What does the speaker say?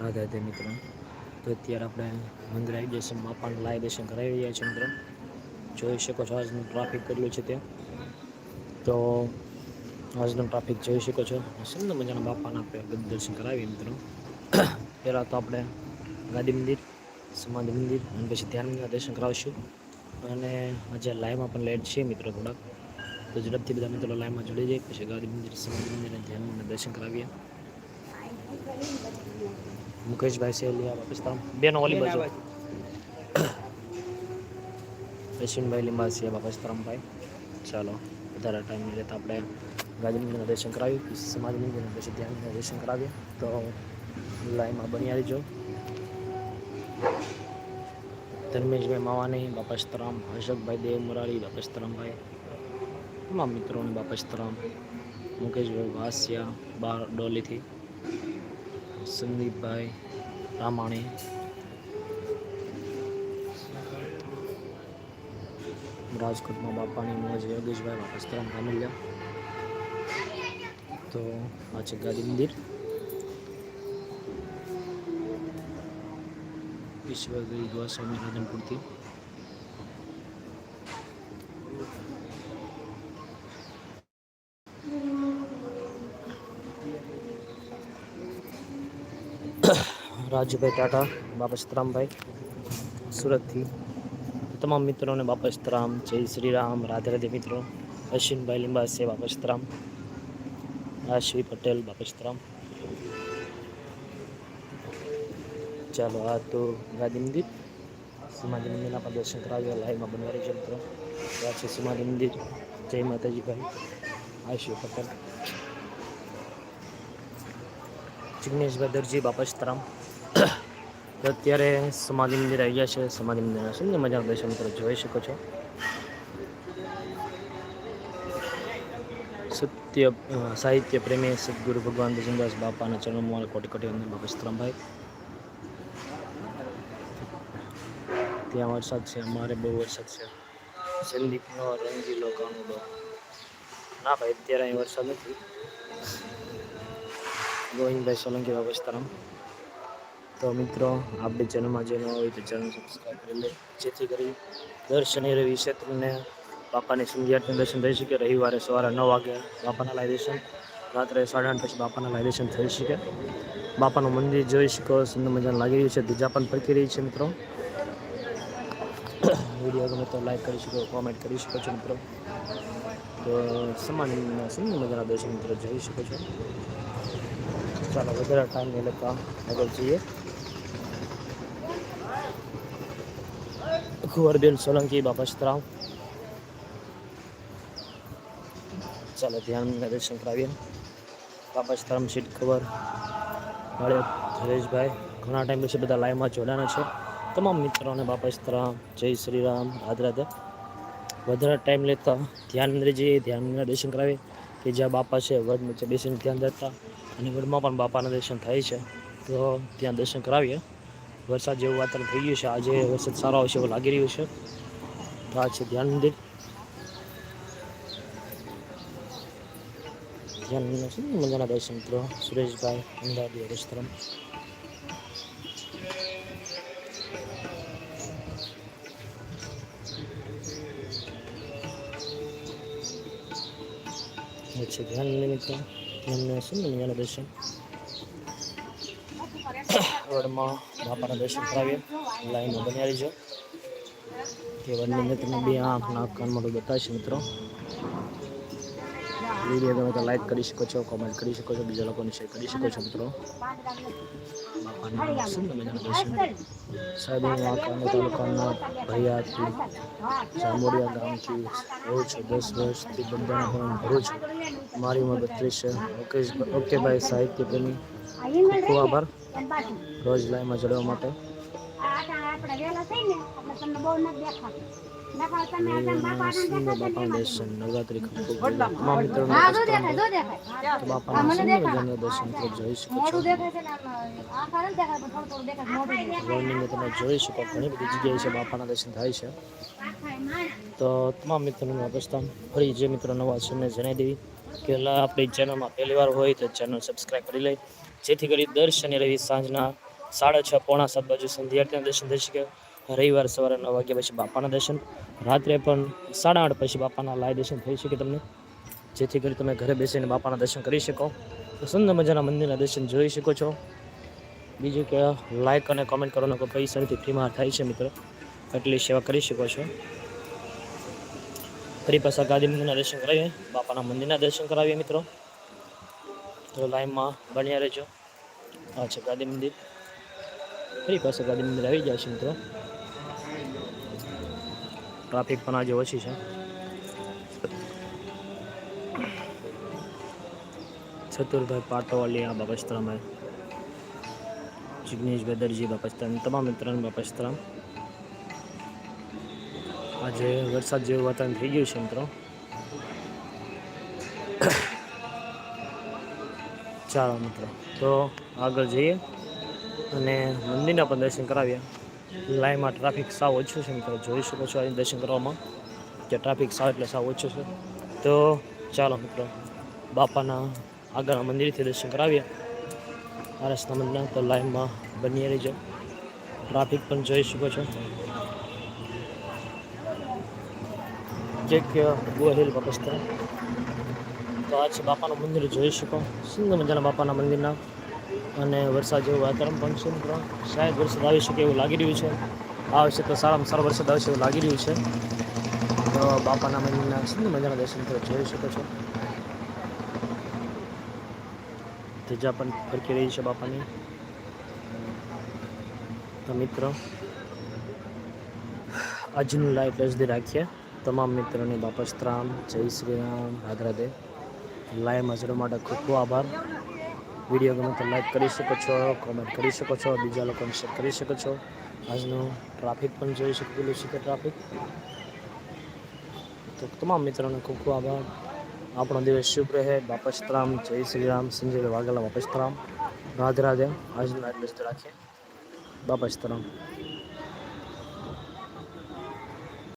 રાધા તે મિત્રો. તો અત્યારે આપણે મંદિર આવી બાપાનું લાઈ દર્શન કરાવી રહ્યા છીએ મિત્રો જોઈ શકો છો આજનું ટ્રાફિક કેટલું છે ત્યાં. તો આજનું ટ્રાફિક જોઈ શકો છો. સુંદર મજાના બાપાના આપણે દર્શન કરાવીએ મિત્રો. પહેલાં તો આપણે ગાંધી મંદિર, સમાધિ મંદિર, અને પછી ધ્યાન દર્શન કરાવશું. અને આજે લાઈવમાં પણ લેટ છે મિત્રો થોડાક. તો ઝડપથી બધા મિત્રો લાઈવમાં જોડી જાય, પછી ગાંધી મંદિર, સમાધિ મંદિર અને ધ્યાન મંદિરના દર્શન કરાવીએ. મુકેશભાઈ સેલિયા પાકિસ્તાન બેનો ઓલી બાજુ રશિનભાઈ લીંબાસિયા પાકિસ્તાનભાઈ ચાલો વધારે ટાઈમ નહીં લેતા આપણે ગાંધી મંદિરના દર્શન કરાવી પછી સમાધિ મંદિરના પછી ધ્યાન મંદિરના દર્શન કરાવીએ તો લાઈનમાં બની આવજો ધર્મેશભાઈ માવાની બાપસ્તરામ હર્ષદભાઈ દેવ મુરારી બાપસ્તરામભાઈ તમામ મિત્રોને બાપસ્તરામ મુકેશભાઈ વાસિયા બાર ડોલીથી સંદીપભાઈ રામાણી. રાજકોટમાં બાપાની મોજ યોગેશભાઈ બાપસ્તરામ કામિલ્યા તો આ છે ગાદી મંદિર. ઈશ્વરગીરી ગોસ્વામી રાધનપુરથી. રાજુભાઈ ટાટા બાપા સતરામભાઈ સુરતથી. તમામ મિત્રોને બાપા સતરામ જય શ્રી રામ. રાધે રાધે મિત્રો. અશ્વિનભાઈ લિંબાસે બાપા સતરામ આશ્વી પટેલ બાપા સતરામ ચાલો, આ તો ગાંધી મંદિર. સમાધિ મંદિરના પણ દર્શન કરાવ્યા લાઈવમાં બનવા છે મિત્રો. આ છે સમાધિ મંદિર. જય માતાજી ભાઈ આશી પટેલ. જિગ્નેશભાઈ દરજી બાપસ્તરામ તો અત્યારે સમાધિ મંદિર આવી ગયા છે, સમાધિ મંદિરના સુંદર મજાના દર્શન મિત્રો જોઈ શકો છો. સત્ય સાહિત્ય પ્રેમી સદગુરુ ભગવાન દર્શનદાસ બાપાના ચરણમાં કોટી કોટી અંદર ભગસ્ત્રમભાઈ ત્યાં વરસાદ છે, અમારે બહુ વરસાદ છે. સંદીપનો રંગીલો કાનુડો ના ભાઈ, અત્યારે અહીં વરસાદ નથી. ગોવિંદભાઈ સોલંકી બાબસ્તરામ તો મિત્રો, આપણી ચેનલમાં જે ન હોય તો ચેનલ સબસ્ક્રાઈબ કરી લે. જેથી કરી દર શનિ રવિ ક્ષેત્રને બાપાની સંધ્યાર્થનું દર્શન થઈ શકે. રવિવારે સવારે નવ વાગે બાપાના લાય દર્શન રાત્રે સાડા આઠ પછી બાપાના લાય થઈ શકે. બાપાનું મંદિર જોઈ શકો, સુંદર મજાનું લાગી રહ્યું છે. ધજા પણ ફરકી રહી છે મિત્રો. વીડિયો ગમે તો લાઈક કરી શકો કોમેન્ટ કરી શકો છો મિત્રો. તો સમાન, સુંદર મજાના દર્શન મિત્રો જોઈ શકો છો. ચાલો, વધારે ટાઈમ નહીં લેતા. આગળ જઈએ. કુંવરબેન સોલંકી, બાપા સતરામ. ચાલો, ધ્યાન દર્શન કરાવીએ. બાપા સતરામ સીટ કવર હરેશભાઈ ઘણા ટાઈમ પછી બધા લાઈવમાં જોડાના છે. તમામ મિત્રોને બાપા સતરામ, જય શ્રી રામ રાધે રાધે વધારે ટાઈમ લેતા ધ્યાન અંદર જઈએ, ધ્યાન દર્શન કરાવીએ. કે જ્યાં બાપા છે, વડ નીચે બેસીને ધ્યાન દેતા અને વડમાં પણ બાપાના દર્શન થાય છે. તો ત્યાં દર્શન કરાવીએ. વરસાદ જેવું વાતાવરણ થઈ ગયું છે. આજે વરસાદ સારો આવશે એવું લાગી રહ્યું છે. તો આ છે ધ્યાન મંદિર. ધ્યાન મંદિર છે મજાના દર્શન મિત્રો. સુરેશભાઈ, અમદાવાદ રેસ્ટોરન્ટ છે. ધ્યાન મંદિર મિત્રો, ધ્યાન છે ને મજાના દર્શન? વડમાં બાપાના દર્શન કરાવીએ. લાઈનમાં બન્યા રહીજો કે વડની અંદર બે આંખ, નાક, કાન મોઢું બતાવશે મિત્રો. વીડિયો તમે તો લાઈક કરી શકો છો કોમેન્ટ કરી શકો છો, બીજા લોકોને શેર કરી શકો છો, મિત્રો. બાપાના સુંદર સાહેબ હું આ કાનો તાલુકાના ભૈયાથી જાંબોડિયા ગામથી રહું છું દસ વર્ષથી બધાને પણ ભરું છું. મારી ઉંમર બત્રીસ છે ઓકે ઓકે ભાઈ સાહિત્ય પ્રેમી ખૂબ ખૂબ આભાર. રોજ લાઈવમાં જોડવા માટે. જોઈ શકો ઘણી બધી જગ્યાએ છે બાપાના દર્શન થાય છે તો તમામ મિત્રોનું અભિસ્થાન ફરી જે મિત્રો નવા છે એમને જણાવી દેવી કે આપણી ચેનલમાં પહેલી વાર હોય તો ચેનલ સબસ્ક્રાઈબ કરી લે જેથી કરી દર શનિ રવિ સાંજના સાડા છ પોણા સાત બાજુ સંધ્યાર્થીના દર્શન થઈ શકે. રવિવાર સવારે નવ વાગ્યા પછી બાપાના દર્શન. રાત્રે પણ સાડા આઠ પછી બાપાના લાય દર્શન થઈ શકે તમને. જેથી કરી તમે ઘરે બેસીને બાપાના દર્શન કરી શકો. સુંદર મજાના મંદિરના દર્શન જોઈ શકો છો. બીજું કે લાઈક અને કોમેન્ટ કરવાનો કોઈ પૈસા નથી ફ્રીમાં થાય છે મિત્રો. એટલી સેવા કરી શકો છો. ફરી પાછા ગાંધી મંદિરના દર્શન કરાવીએ. બાપાના મંદિરના દર્શન કરાવીએ મિત્રો. તો લાઈનમાં બન્યા રહેજો. અચ્છા ગાંધી મંદિર. ફરી પાસે ગાડીની અંદર આવી જાય છે મિત્રો? ટ્રાફિક પણ આજે ઓછી છે. ચતુરભાઈ પાટોવાલિયા બાપસ્ત્રમ જિગ્નેશ બેદરજી, બાપસ્ત્રામ તમામ મિત્રોને બાપસ્તરામ. આજે વરસાદ જેવું વાતાવરણ થઈ ગયું છે મિત્રો. ચાલો મિત્રો, તો આગળ જઈએ. અને મંદિરના પણ દર્શન કરાવીએ લાઈનમાં ટ્રાફિક સાવ ઓછું છે, મિત્રો. જોઈ શકો છો અહીં દર્શન કરવામાં કે ટ્રાફિક સાવ એટલે સાવ ઓછું છે. તો ચાલો, મિત્રો. બાપાના આગળના મંદિરથી દર્શન કરાવીએ. આરસના મંદિરના તો લાઈનમાં બની રહીજો. ટ્રાફિક પણ જોઈ શકો છો. જે કે ગોહિલ બાપસ્તર. તો આ છે બાપાનું મંદિર, જોઈ શકો. સુંદર મજાના બાપાના મંદિરના અને વરસાદ જેવું વાતાવરણ પણ છે મિત્રો. શાયદ વરસાદ આવી શકે એવું લાગી રહ્યું છે. આવશે તો સારામાં સારો વરસાદ આવશે એવું લાગી રહ્યું છે. તો બાપાના મંદિરના સુંદર મજાના દર્શન તમે જોઈ શકો છો. ધજા પણ ફરકી રહી છે બાપાની. તો મિત્રો, આજનું લાઈવ સુધી રાખીએ. તમામ મિત્રોને બાપસ્ત્રામ જય શ્રી રામ રાધે રાધે મજરો માટે ખૂબ ખૂબ આભાર. વીડિયો ગમે તો લાઈક કરી શકો છો કોમેન્ટ કરી શકો છો, બીજા લોકોને શેર કરી શકો છો. આજનું ટ્રાફિક પણ જોઈ શકેલું છે કે ટ્રાફિક તો તમામ મિત્રોને ખૂબ ખૂબ આભાર. આપણો દિવસ શુભ રહે. બાપસ્તરામ જય શ્રી રામ. સંજય વાઘેલા બાપસ્તરામ રાધે રાધે. આજનું આટલું જ રાખીએ. બાપસ્તરામ